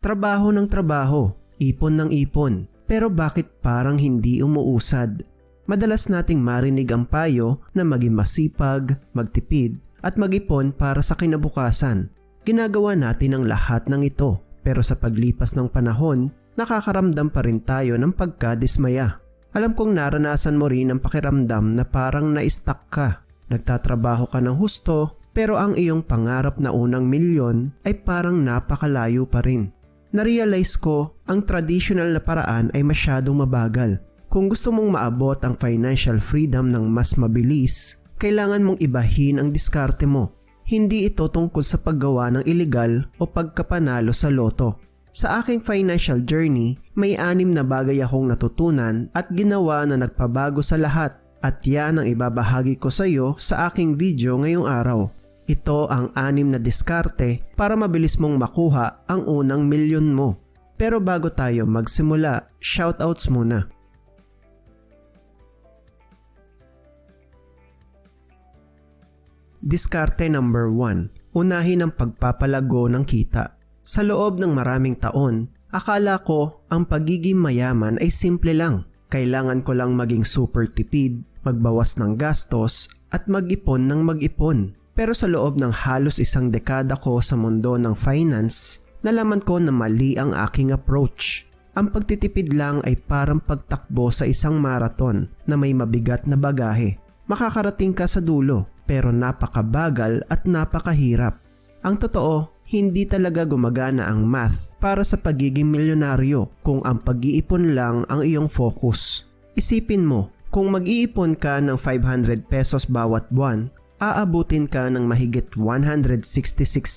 Trabaho ng trabaho, ipon ng ipon, pero bakit parang hindi umuusad? Madalas nating marinig ang payo na maging masipag, magtipid, at mag-ipon para sa kinabukasan. Ginagawa natin ang lahat ng ito, pero sa paglipas ng panahon, nakakaramdam pa rin tayo ng pagkadismaya. Alam kong naranasan mo rin ang pakiramdam na parang na-stuck ka. Nagtatrabaho ka ng husto, pero ang iyong pangarap na unang milyon ay parang napakalayo pa rin. Narealize ko ang traditional na paraan ay masyadong mabagal. Kung gusto mong maabot ang financial freedom ng mas mabilis, kailangan mong ibahin ang diskarte mo. Hindi ito tungkol sa paggawa ng illegal o pagkapanalo sa loto. Sa aking financial journey, may anim na bagay akong natutunan at ginawa na nagpabago sa lahat at yan ang ibabahagi ko sa iyo sa aking video ngayong araw. Ito ang anim na diskarte para mabilis mong makuha ang unang milyon mo. Pero bago tayo magsimula, shoutouts muna. Diskarte number 1. Unahin ang pagpapalago ng kita. Sa loob ng maraming taon, akala ko ang pagiging mayaman ay simple lang. Kailangan ko lang maging super tipid, magbawas ng gastos, at mag-ipon ng mag-ipon. Pero sa loob ng halos isang dekada ko sa mundo ng finance, nalaman ko na mali ang aking approach. Ang pagtitipid lang ay parang pagtakbo sa isang marathon na may mabigat na bagahe. Makakarating ka sa dulo pero napakabagal at napakahirap. Ang totoo, hindi talaga gumagana ang math para sa pagiging milyonaryo kung ang pag-iipon lang ang iyong focus. Isipin mo, kung mag-iipon ka ng 500 pesos bawat buwan, aabutin ka ng mahigit 166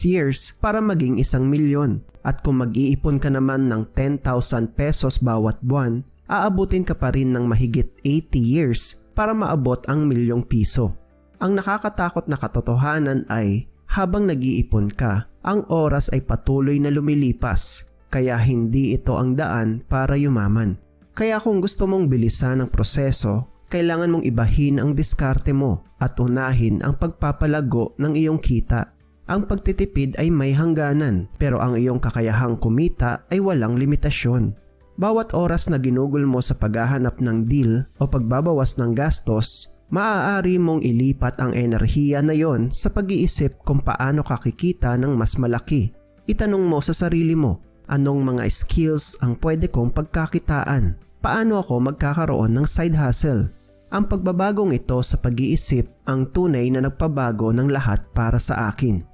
years para maging isang milyon. At kung mag-iipon ka naman ng 10,000 pesos bawat buwan, aabutin ka pa rin ng mahigit 80 years para maabot ang milyong piso. Ang nakakatakot na katotohanan ay habang nag-iipon ka, ang oras ay patuloy na lumilipas kaya hindi ito ang daan para yumaman. Kaya kung gusto mong bilisan ang proseso, kailangan mong ibahin ang diskarte mo at unahin ang pagpapalago ng iyong kita. Ang pagtitipid ay may hangganan pero ang iyong kakayahang kumita ay walang limitasyon. Bawat oras na ginugol mo sa paghahanap ng deal o pagbabawas ng gastos, maaari mong ilipat ang enerhiya na yon sa pag-iisip kung paano kakikita ng mas malaki. Itanong mo sa sarili mo, anong mga skills ang pwede kong pagkakitaan? Paano ako magkakaroon ng side hustle? Ang pagbabagong ito sa pag-iisip ang tunay na nagpabago ng lahat para sa akin.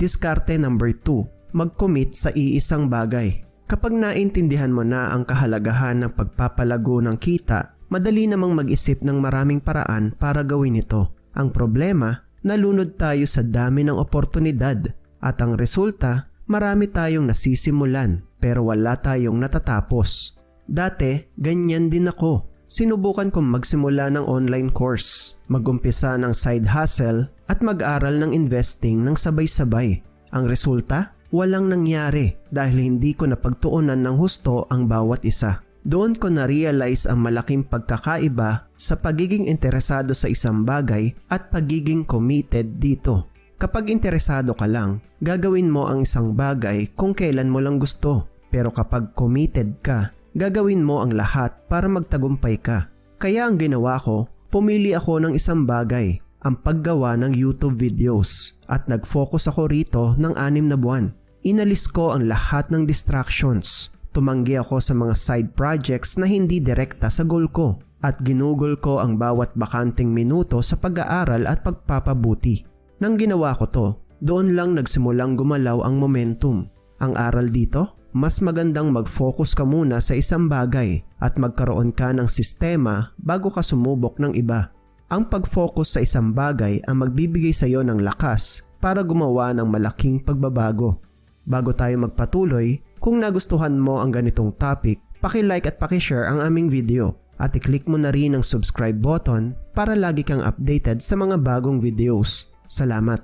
Diskarte number 2. Mag-commit sa iisang bagay. Kapag naintindihan mo na ang kahalagahan ng pagpapalago ng kita, madali namang mag-isip ng maraming paraan para gawin ito. Ang problema, nalunod tayo sa dami ng oportunidad at ang resulta, marami tayong nasisimulan pero wala tayong natatapos. Dati, ganyan din ako. Sinubukan kong magsimula ng online course, magumpisa ng side hustle at mag-aral ng investing ng sabay-sabay. Ang resulta, walang nangyari dahil hindi ko napagtuunan ng husto ang bawat isa. Doon ko na-realize ang malaking pagkakaiba sa pagiging interesado sa isang bagay at pagiging committed dito. Kapag interesado ka lang, gagawin mo ang isang bagay kung kailan mo lang gusto. Pero kapag committed ka, gagawin mo ang lahat para magtagumpay ka. Kaya ang ginawa ko, pumili ako ng isang bagay, ang paggawa ng YouTube videos at nag-focus ako rito ng anim na buwan. Inalis ko ang lahat ng distractions. Tumanggi ako sa mga side projects na hindi direkta sa goal ko at ginugol ko ang bawat bakanting minuto sa pag-aaral at pagpapabuti. Nang ginawa ko to, doon lang nagsimulang gumalaw ang momentum. Ang aral dito, mas magandang mag-focus ka muna sa isang bagay at magkaroon ka ng sistema bago ka sumubok ng iba. Ang pag-focus sa isang bagay ang magbibigay sa iyo ng lakas para gumawa ng malaking pagbabago. Bago tayo magpatuloy, kung nagustuhan mo ang ganitong topic, paki-like at paki-share ang aming video at i-click mo na rin ang subscribe button para lagi kang updated sa mga bagong videos. Salamat!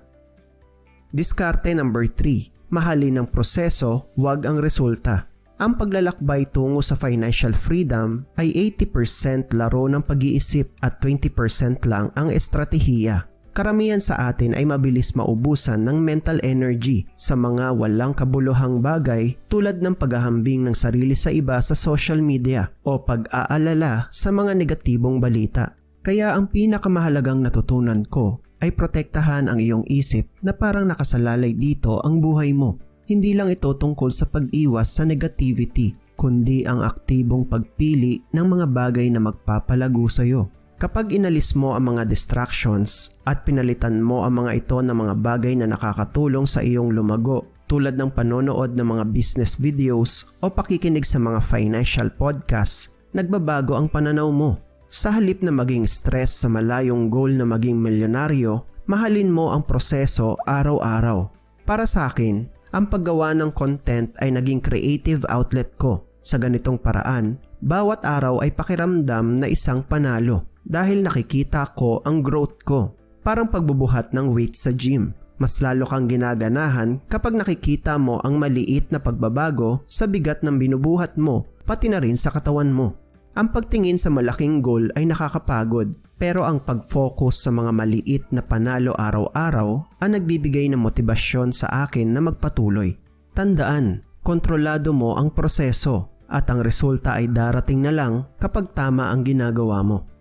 Diskarte number 3. Mahalin ang proseso, wag ang resulta. Ang paglalakbay tungo sa financial freedom ay 80% laro ng pag-iisip at 20% lang ang estratehiya. Karamihan sa atin ay mabilis maubusan ng mental energy sa mga walang kabuluhang bagay tulad ng paghahambing ng sarili sa iba sa social media o pag-aalala sa mga negatibong balita. Kaya ang pinakamahalagang natutunan ko ay protektahan ang iyong isip na parang nakasalalay dito ang buhay mo. Hindi lang ito tungkol sa pag-iwas sa negativity, kundi ang aktibong pagpili ng mga bagay na magpapalago sa iyo. Kapag inalis mo ang mga distractions at pinalitan mo ang mga ito ng mga bagay na nakakatulong sa iyong lumago tulad ng panonood ng mga business videos o pakikinig sa mga financial podcasts, nagbabago ang pananaw mo. Sa halip na maging stress sa malayong goal na maging milyonaryo, mahalin mo ang proseso araw-araw. Para sa akin, ang paggawa ng content ay naging creative outlet ko. Sa ganitong paraan, bawat araw ay pakiramdam na isang panalo dahil nakikita ko ang growth ko. Parang pagbubuhat ng weight sa gym. Mas lalo kang ginaganahan kapag nakikita mo ang maliit na pagbabago sa bigat ng binubuhat mo pati na rin sa katawan mo. Ang pagtingin sa malaking goal ay nakakapagod pero ang pag-focus sa mga maliit na panalo araw-araw ang nagbibigay ng motibasyon sa akin na magpatuloy. Tandaan, kontrolado mo ang proseso at ang resulta ay darating na lang kapag tama ang ginagawa mo.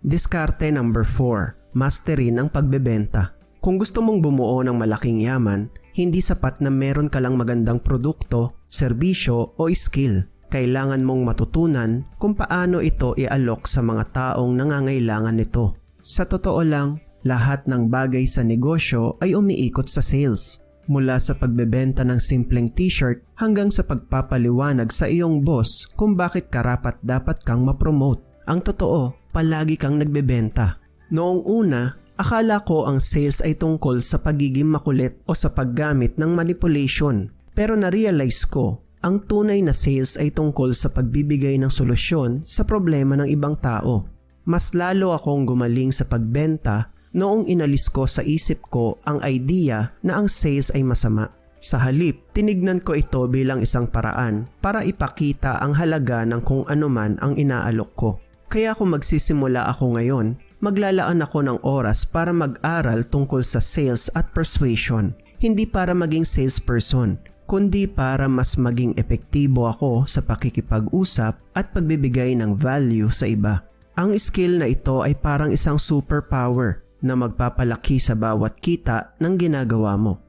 Diskarte number 4. Masterin ang pagbebenta. Kung gusto mong bumuo ng malaking yaman, hindi sapat na meron ka lang magandang produkto, serbisyo o skill. Kailangan mong matutunan kung paano ito ialok sa mga taong nangangailangan nito. Sa totoo lang, lahat ng bagay sa negosyo ay umiikot sa sales. Mula sa pagbebenta ng simpleng t-shirt hanggang sa pagpapaliwanag sa iyong boss kung bakit karapat dapat kang mapromote. Ang totoo, palagi kang nagbebenta. Noong una, akala ko ang sales ay tungkol sa pagiging makulit o sa paggamit ng manipulation. Pero na-realize ko, ang tunay na sales ay tungkol sa pagbibigay ng solusyon sa problema ng ibang tao. Mas lalo akong gumaling sa pagbenta noong inalis ko sa isip ko ang idea na ang sales ay masama. Sa halip, tinignan ko ito bilang isang paraan para ipakita ang halaga ng kung anuman ang inaalok ko. Kaya kung magsisimula ako ngayon, maglalaan ako ng oras para mag-aral tungkol sa sales at persuasion. Hindi para maging salesperson, kundi para mas maging epektibo ako sa pakikipag-usap at pagbibigay ng value sa iba. Ang skill na ito ay parang isang superpower na magpapalaki sa bawat kita ng ginagawa mo.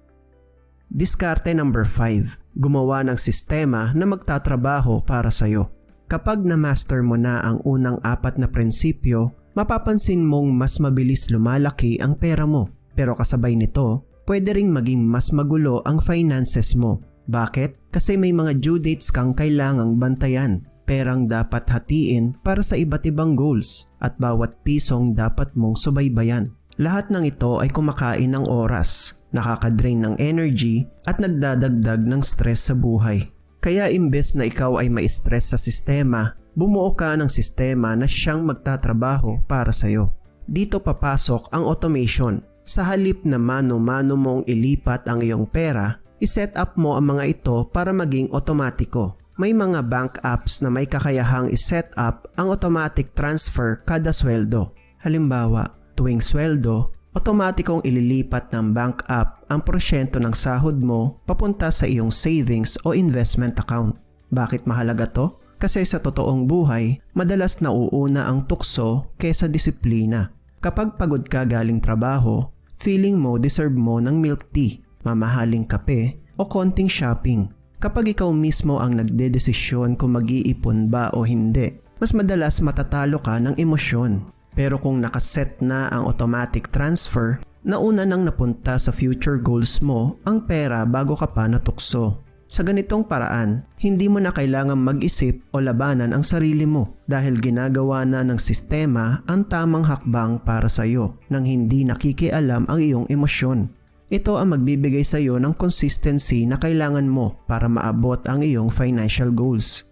Diskarte number 5. Gumawa ng sistema na magtatrabaho para sa'yo. Kapag na-master mo na ang unang apat na prinsipyo, mapapansin mong mas mabilis lumalaki ang pera mo. Pero kasabay nito, pwede ring maging mas magulo ang finances mo. Bakit? Kasi may mga due dates kang kailangang bantayan. Perang dapat hatiin para sa iba't ibang goals at bawat pisong dapat mong subaybayan. Lahat ng ito ay kumakain ng oras, nakakadrain ng energy at nagdadagdag ng stress sa buhay. Kaya imbes na ikaw ay ma-stress sa sistema, bumuo ka ng sistema na siyang magtatrabaho para sa'yo. Dito papasok ang automation. Sa halip na mano-mano mong ilipat ang iyong pera, iset up mo ang mga ito para maging otomatiko. May mga bank apps na may kakayahang iset up ang automatic transfer kada sweldo. Halimbawa, tuwing sweldo, otomatikong ililipat ng bank app ang porsyento ng sahod mo papunta sa iyong savings o investment account. Bakit mahalaga to? Kasi sa totoong buhay, madalas nauuna ang tukso kesa disiplina. Kapag pagod ka galing trabaho, feeling mo deserve mo ng milk tea, mamahaling kape o konting shopping. Kapag ikaw mismo ang nagdedesisyon kung mag-iipon ba o hindi, mas madalas matatalo ka ng emosyon. Pero kung nakaset na ang automatic transfer, nauna nang napunta sa future goals mo ang pera bago ka pa natukso. Sa ganitong paraan, hindi mo na kailangan mag-isip o labanan ang sarili mo dahil ginagawa na ng sistema ang tamang hakbang para sa iyo nang hindi nakikialam ang iyong emosyon. Ito ang magbibigay sa iyo ng consistency na kailangan mo para maabot ang iyong financial goals.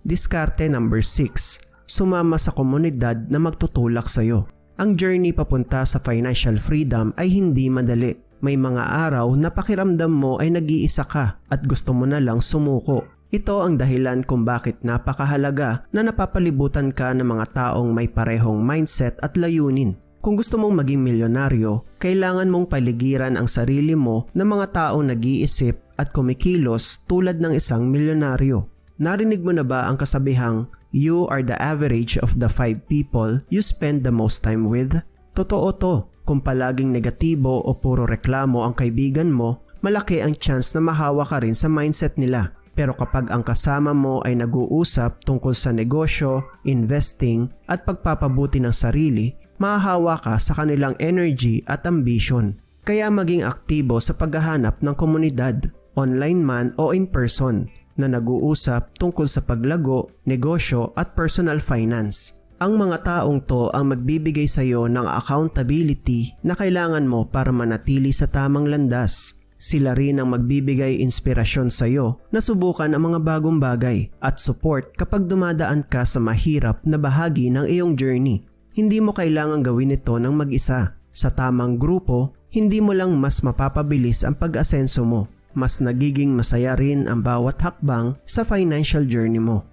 Diskarte number 6 sumama sa komunidad na magtutulak sa iyo. Ang journey papunta sa financial freedom ay hindi madali. May mga araw na pakiramdam mo ay nag-iisa ka at gusto mo na lang sumuko. Ito ang dahilan kung bakit napakahalaga na napapalibutan ka ng mga taong may parehong mindset at layunin. Kung gusto mong maging milyonaryo, kailangan mong paligiran ang sarili mo ng mga taong nag-iisip at kumikilos tulad ng isang milyonaryo. Narinig mo na ba ang kasabihang, you are the average of the five people you spend the most time with? Totoo to. Kung palaging negatibo o puro reklamo ang kaibigan mo, malaki ang chance na mahawa ka rin sa mindset nila. Pero kapag ang kasama mo ay nag-uusap tungkol sa negosyo, investing at pagpapabuti ng sarili, mahahawa ka sa kanilang energy at ambition. Kaya maging aktibo sa paghahanap ng komunidad, online man o in person, na nag-uusap tungkol sa paglago, negosyo at personal finance. Ang mga taong to ang magbibigay sa iyo ng accountability na kailangan mo para manatili sa tamang landas. Sila rin ang magbibigay inspirasyon sa iyo na subukan ang mga bagong bagay at support kapag dumadaan ka sa mahirap na bahagi ng iyong journey. Hindi mo kailangang gawin ito ng mag-isa. Sa tamang grupo, hindi mo lang mas mapapabilis ang pag-asenso mo. Mas nagiging masaya rin ang bawat hakbang sa financial journey mo.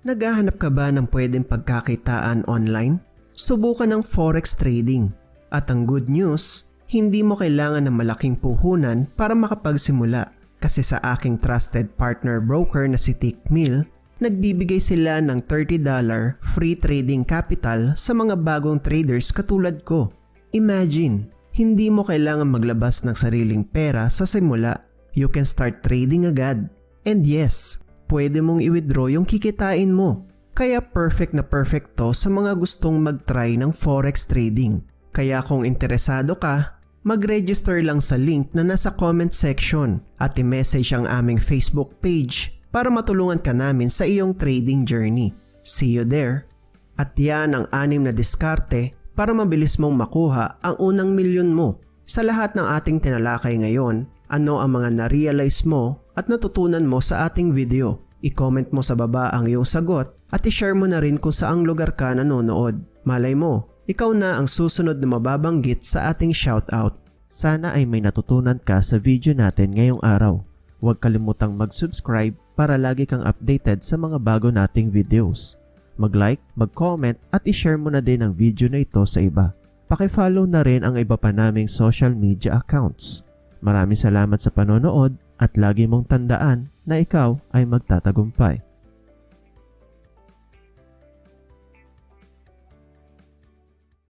Naghahanap ka ba ng pwedeng pagkakitaan online? Subukan ng forex trading. At ang good news, hindi mo kailangan ng malaking puhunan para makapagsimula. Kasi sa aking trusted partner broker na si Tickmill, nagbibigay sila ng $30 free trading capital sa mga bagong traders katulad ko. Imagine, hindi mo kailangan maglabas ng sariling pera sa simula. You can start trading agad. And yes, pwede mong i-withdraw yung kikitain mo. Kaya perfect na perfect to sa mga gustong mag-try ng forex trading. Kaya kung interesado ka, mag-register lang sa link na nasa comment section at i-message ang aming Facebook page para matulungan ka namin sa iyong trading journey. See you there! At yan ang anim na diskarte para mabilis mong makuha ang unang milyon mo. Sa lahat ng ating tinalakay ngayon, ano ang mga na-realize mo at natutunan mo sa ating video? I-comment mo sa baba ang iyong sagot at i-share mo na rin kung saang lugar ka nanonood. Malay mo, ikaw na ang susunod na mababanggit sa ating shoutout. Sana ay may natutunan ka sa video natin ngayong araw. Huwag kalimutang mag-subscribe para lagi kang updated sa mga bago nating videos. Mag-like, mag-comment at i-share mo na din ang video na ito sa iba. Pakifollow na rin ang iba pa naming social media accounts. Maraming salamat sa panonood at lagi mong tandaan na ikaw ay magtatagumpay.